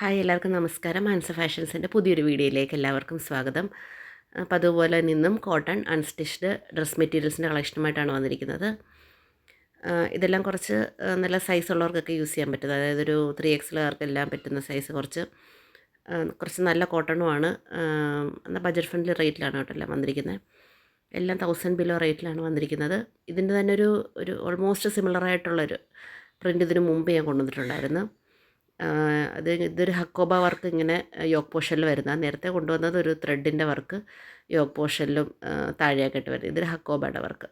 Hi എല്ലാവർക്കും നമസ്കാരം. Answer ഫാഷൻസിന്റെ പുതിയൊരു വീഡിയോയിലേക്ക് എല്ലാവർക്കും സ്വാഗതം. അപ്പോൾ അതുപോലെ നിന്നും കോട്ടൺ അൺസ്റ്റിച്ച്ഡ് ഡ്രസ് മെറ്റീരിയൽസിന്റെ കളക്ഷനുമായിട്ടാണ് വന്നിരിക്കുന്നത്. ഇതെല്ലാം കുറച്ച് നല്ല സൈസ് ഉള്ളവർക്കൊക്കെ യൂസ് ചെയ്യാൻ പറ്റുന്നത് അതായത് ഒരു ത്രീ എക്സിലുകാർക്കെല്ലാം പറ്റുന്ന സൈസ് കുറച്ച് കുറച്ച് നല്ല കോട്ടണുമാണ് എന്നാൽ ബജറ്റ് ഫ്രണ്ട്ലി റേറ്റിലാണ് കേട്ടോ എല്ലാം വന്നിരിക്കുന്നത് എല്ലാം തൗസൻഡ് ബിലോ റേറ്റിലാണ് വന്നിരിക്കുന്നത്. ഇതിന്റെ തന്നെ ഒരു ഒരു ഓൾമോസ്റ്റ് സിമിലർ ആയിട്ടുള്ളൊരു പ്രിന്റ് ഇതിന് മുമ്പ് ഞാൻ കൊണ്ടുവന്നിട്ടുണ്ടായിരുന്നു. അത് ഇതൊരു ഹക്കോബ വർക്ക് ഇങ്ങനെ യോക്ക് പോർഷനിൽ വരുന്ന നേരത്തെ കൊണ്ടുവന്നത് ഒരു ത്രെഡിന്റെ വർക്ക് യോക്ക് പോർഷനിലും താഴെയൊക്കെ ഇട്ട് വരുന്നത്. ഇതൊരു ഹക്കോബയുടെ വർക്ക്.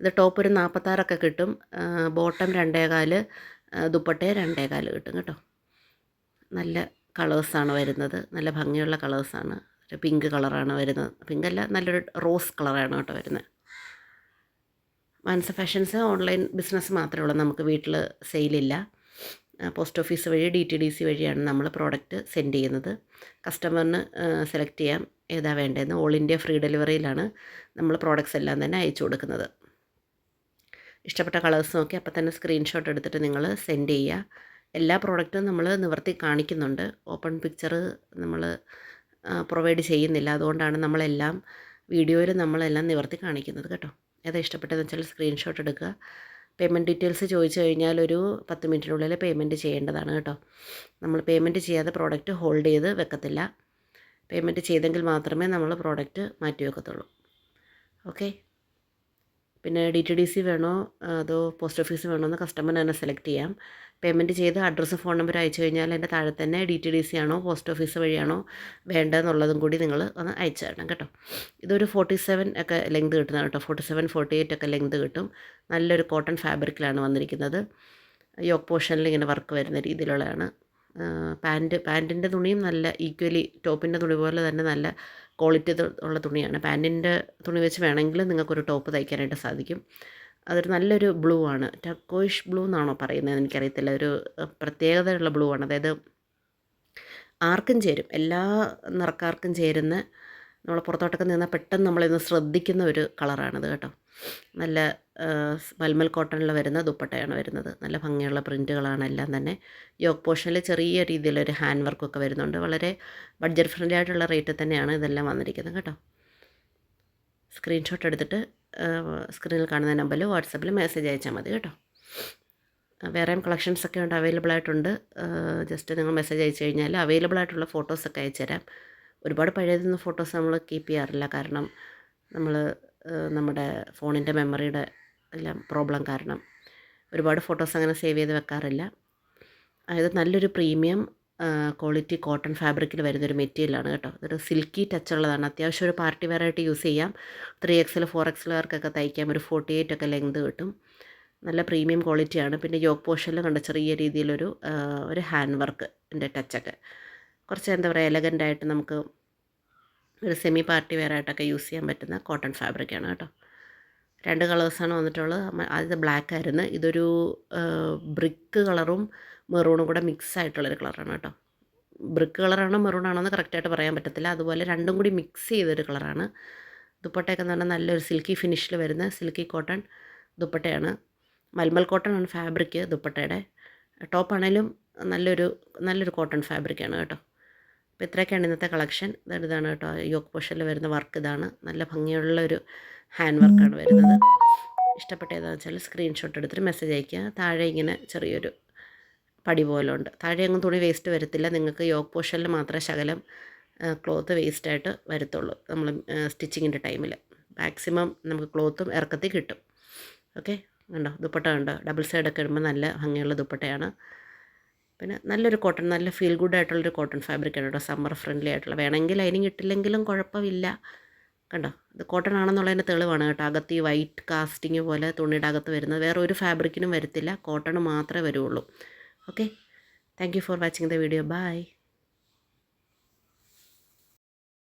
ഇത് ടോപ്പ് ഒരു നാൽപ്പത്താറൊക്കെ കിട്ടും. ബോട്ടം രണ്ടേകാൽ ആ, ദുപ്പട്ടയെ രണ്ടേകാൽ കിട്ടും കേട്ടോ. നല്ല കളേഴ്സാണ് വരുന്നത്. നല്ല ഭംഗിയുള്ള കളേഴ്സാണ്. ഒരു പിങ്ക് കളറാണ് വരുന്നത്. പിങ്ക് അല്ല നല്ലൊരു റോസ് കളറാണ് കേട്ടോ വരുന്നത്. മാനസ ഫാഷൻസ് ഓൺലൈൻ ബിസിനസ് മാത്രമേ ഉള്ളൂ. നമുക്ക് വീട്ടിൽ സെയിലില്ല. പോസ്റ്റ് ഓഫീസ് വഴി ഡി ടി ഡി സി വഴിയാണ് നമ്മൾ പ്രോഡക്റ്റ് സെൻഡ് ചെയ്യുന്നത്. കസ്റ്റമറിന് സെലക്ട് ചെയ്യാം ഏതാ വേണ്ടതെന്ന്. ഓൾ ഇന്ത്യ ഫ്രീ ഡെലിവറിയിലാണ് നമ്മൾ പ്രോഡക്റ്റ്സ് എല്ലാം തന്നെ അയച്ചു കൊടുക്കുന്നത്. ഇഷ്ടപ്പെട്ട കളേഴ്സ് നോക്കി അപ്പം തന്നെ സ്ക്രീൻഷോട്ട് എടുത്തിട്ട് നിങ്ങൾ സെൻഡ് ചെയ്യുക. എല്ലാ പ്രോഡക്റ്റും നമ്മൾ നിവർത്തി കാണിക്കുന്നുണ്ട്. ഓപ്പൺ പിക്ചർ നമ്മൾ പ്രൊവൈഡ് ചെയ്യുന്നില്ല. അതുകൊണ്ടാണ് നമ്മളെല്ലാം വീഡിയോയിൽ നമ്മളെല്ലാം നിവർത്തി കാണിക്കുന്നത് കേട്ടോ. ഏതാ ഇഷ്ടപ്പെട്ടതെന്ന് വെച്ചാൽ സ്ക്രീൻഷോട്ട് എടുക്കുക. പേയ്മെന്റ് ഡീറ്റെയിൽസ് ചോദിച്ചു കഴിഞ്ഞാൽ ഒരു പത്ത് മിനിറ്റിനുള്ളിൽ പേയ്മെന്റ് ചെയ്യേണ്ടതാണ് കേട്ടോ. നമ്മൾ പേയ്മെന്റ് ചെയ്യാതെ പ്രോഡക്റ്റ് ഹോൾഡ് ചെയ്ത് വെക്കത്തില്ല. പേയ്മെന്റ് ചെയ്തെങ്കിൽ മാത്രമേ നമ്മൾ പ്രോഡക്റ്റ് മാറ്റി വെക്കത്തുള്ളൂ. ഓക്കെ പിന്നെ ഡി ടി ഡി സി വേണോ? അതോ പോസ്റ്റ് ഓഫീസ് വേണോ എന്ന് കസ്റ്റമർ തന്നെ സെലക്ട് ചെയ്യാം. പേയ്മെന്റ് ചെയ്ത് അഡ്രസ്സ് ഫോൺ നമ്പർ അയച്ചു കഴിഞ്ഞാൽ എന്റെ താഴെ തന്നെ ഡി ടി ഡി സി ആണോ പോസ്റ്റ് ഓഫീസ് വഴിയാണോ വേണ്ടതെന്നുള്ളതും കൂടി നിങ്ങൾ ഒന്ന് അയച്ചു തരണം കേട്ടോ. ഇതൊരു ഫോർട്ടി സെവൻ ഒക്കെ ലെങ്ത് കിട്ടുന്നതാണ് കേട്ടോ. ഫോർട്ടി സെവൻ ഫോർട്ടി എയ്റ്റ് ഒക്കെ ലെങ്ത് കിട്ടും. നല്ലൊരു കോട്ടൺ ഫാബ്രിക്കിലാണ് വന്നിരിക്കുന്നത്. യോക്ക് പോർഷനിൽ ഇങ്ങനെ വർക്ക് വരുന്ന രീതിയിലുള്ളതാണ്. പാന്റ് പാന്റിന്റെ തുണിയും നല്ല ഈക്വലി ടോപ്പിന്റെ തുണി പോലെ തന്നെ നല്ല ക്വാളിറ്റി ഉള്ള തുണിയാണ്. പാന്റിന്റെ തുണി വെച്ച് വേണമെങ്കിൽ നിങ്ങൾക്കൊരു ടോപ്പ് തയ്ക്കാനായിട്ട് സാധിക്കും. അതൊരു നല്ലൊരു ബ്ലൂ ആണ്. ടക്കോയിഷ് ബ്ലൂ എന്നാണോ പറയുന്നത് എനിക്കറിയത്തില്ല. ഒരു പ്രത്യേകതയുള്ള ബ്ലൂ ആണ്. അതായത് ആർക്കും ചേരും. എല്ലാ നിറക്കാർക്കും ചേരുന്ന നമ്മൾ പുറത്തോട്ടൊക്കെ നിന്നാൽ പെട്ടെന്ന് നമ്മളിന്ന് ശ്രദ്ധിക്കുന്ന ഒരു കളറാണിത് കേട്ടോ. നല്ല മൽമൽ കോട്ടണിൽ വരുന്ന ദുപ്പട്ടയാണ് വരുന്നത്. നല്ല ഭംഗിയുള്ള പ്രിന്റുകളാണ് എല്ലാം തന്നെ. യോക്ക് പോർഷനിൽ ചെറിയ രീതിയിലൊരു ഹാൻഡ് വർക്കൊക്കെ വരുന്നുണ്ട്. വളരെ ബഡ്ജറ്റ് ഫ്രണ്ട്ലി ആയിട്ടുള്ള റേറ്റിൽ തന്നെയാണ് ഇതെല്ലാം വന്നിരിക്കുന്നത് കേട്ടോ. സ്ക്രീൻഷോട്ട് എടുത്തിട്ട് സ്ക്രീനിൽ കാണുന്ന നമ്പറിൽ വാട്സപ്പിൽ മെസ്സേജ് അയച്ചാൽ മതി കേട്ടോ. വേറെയും കളക്ഷൻസ് ഒക്കെ ഉണ്ട് അവൈലബിൾ ആയിട്ടുണ്ട്. ജസ്റ്റ് നിങ്ങൾ മെസ്സേജ് അയച്ചു കഴിഞ്ഞാൽ അവൈലബിൾ ആയിട്ടുള്ള ഫോട്ടോസൊക്കെ അയച്ചു തരാം. ഒരുപാട് പഴയതൊന്നും ഫോട്ടോസ് നമ്മൾ കീപ്പ് ചെയ്യാറില്ല. കാരണം നമ്മൾ നമ്മുടെ ഫോണിന്റെ മെമ്മറിയുടെ എല്ലാം പ്രോബ്ലം കാരണം ഒരുപാട് ഫോട്ടോസ് അങ്ങനെ സേവ് ചെയ്ത് വെക്കാറില്ല. അതായത് നല്ലൊരു പ്രീമിയം ക്വാളിറ്റി കോട്ടൺ ഫാബ്രിക്കിൽ വരുന്നൊരു മെറ്റീരിയലാണ് കേട്ടോ. ഇതൊരു സിൽക്കി ടച്ച് ഉള്ളതാണ് അത്യാവശ്യം ഒരു പാർട്ടി വെയർ ആയിട്ട് യൂസ് ചെയ്യാം. ത്രീ എക്സൽ ഫോർ എക്സിലുകാർക്കൊക്കെ തയ്ക്കാം. ഒരു ഫോർട്ടി എയ്റ്റ് ഒക്കെ ലെങ്ത് കിട്ടും. നല്ല പ്രീമിയം ക്വാളിറ്റിയാണ്. പിന്നെ യോക്ക് പോർഷനിൽ കണ്ട ചെറിയ രീതിയിലൊരു ഒരു ഹാൻഡ് വർക്കിന്റെ ടച്ചൊക്കെ. കുറച്ച് എന്താ പറയുക എലഗന്റായിട്ട് നമുക്ക് ഒരു സെമി പാർട്ടി വെയർ ആയിട്ടൊക്കെ യൂസ് ചെയ്യാൻ പറ്റുന്ന കോട്ടൺ ഫാബ്രിക്കാണ് കേട്ടോ. രണ്ട് കളേഴ്സാണ് വന്നിട്ടുള്ളത് ആദ്യത്തെ ബ്ലാക്ക് ആയിരുന്നു. ഇതൊരു ബ്രിക്ക് കളറും മെറൂണും കൂടെ മിക്സ് ആയിട്ടുള്ളൊരു കളറാണ് കേട്ടോ. ബ്രിക്ക് കളറാണോ മെറൂണാണോ എന്ന് കറക്റ്റായിട്ട് പറയാൻ പറ്റത്തില്ല. അതുപോലെ രണ്ടും കൂടി മിക്സ് ചെയ്തൊരു കളറാണ് ദുപ്പട്ടയൊക്കെ എന്ന് പറഞ്ഞാൽ നല്ലൊരു സിൽക്കി ഫിനിഷിൽ വരുന്ന സിൽക്കി കോട്ടൺ ദുപ്പട്ടയാണ്. മൽമൽ കോട്ടൺ ആണ് ഫാബ്രിക് ദുപ്പട്ടയുടെ. ടോപ്പാണേലും നല്ലൊരു നല്ലൊരു കോട്ടൺ ഫാബ്രിക്കാണ് കേട്ടോ. അപ്പോൾ ഇത്രയൊക്കെയാണ് ഇന്നത്തെ കളക്ഷൻ. ഇതാണ് ഇതാണ് കേട്ടോ. യോക്ക് പോഷനിൽ വരുന്ന വർക്ക് ഇതാണ്. നല്ല ഭംഗിയുള്ള ഒരു ഹാൻഡ് വർക്കാണ് വരുന്നത്. ഇഷ്ടപ്പെട്ട ഏതാണെന്ന് വെച്ചാൽ സ്ക്രീൻഷോട്ട് എടുത്തിട്ട് മെസ്സേജ് അയയ്ക്കുക. താഴെ ഇങ്ങനെ ചെറിയൊരു പടി പോലെ ഉണ്ട്. താഴെ അങ്ങ് തുണി വേസ്റ്റ് വരത്തില്ല. നിങ്ങൾക്ക് യോക്ക് പോഷനിൽ മാത്രമേ ശകലം ക്ലോത്ത് വേസ്റ്റായിട്ട് വരത്തുള്ളൂ. നമ്മൾ സ്റ്റിച്ചിങ്ങിന്റെ ടൈമിൽ മാക്സിമം നമുക്ക് ക്ലോത്തും ഇറക്കത്തിൽ കിട്ടും. ഓക്കെ? കണ്ടോ? ദുപ്പട്ട കണ്ടോ? ഡബിൾ സൈഡൊക്കെ ഇടുമ്പോൾ നല്ല ഭംഗിയുള്ള ദുപ്പട്ടയാണ്. പിന്നെ നല്ലൊരു കോട്ടൺ നല്ല ഫീൽ ഗുഡ് ആയിട്ടുള്ളൊരു കോട്ടൺ ഫാബ്രിക് ആണ് കേട്ടോ. സമ്മർ ഫ്രണ്ട്ലി ആയിട്ടുള്ള. വേണമെങ്കിൽ ലൈനിങ് ഇട്ടില്ലെങ്കിലും കുഴപ്പമില്ല. കണ്ടോ? ഇത് കോട്ടൺ ആണെന്നുള്ളതിന്റെ തെളിവാണ് കേട്ടോ. അകത്ത് ഈ വൈറ്റ് കാസ്റ്റിങ് പോലെ തുണിയുടെ അകത്ത് വരുന്നത്. വേറെ ഒരു ഫാബ്രിക്കിനും വരത്തില്ല. കോട്ടൺ മാത്രമേ വരുള്ളൂ. Okay thank you for watching the video bye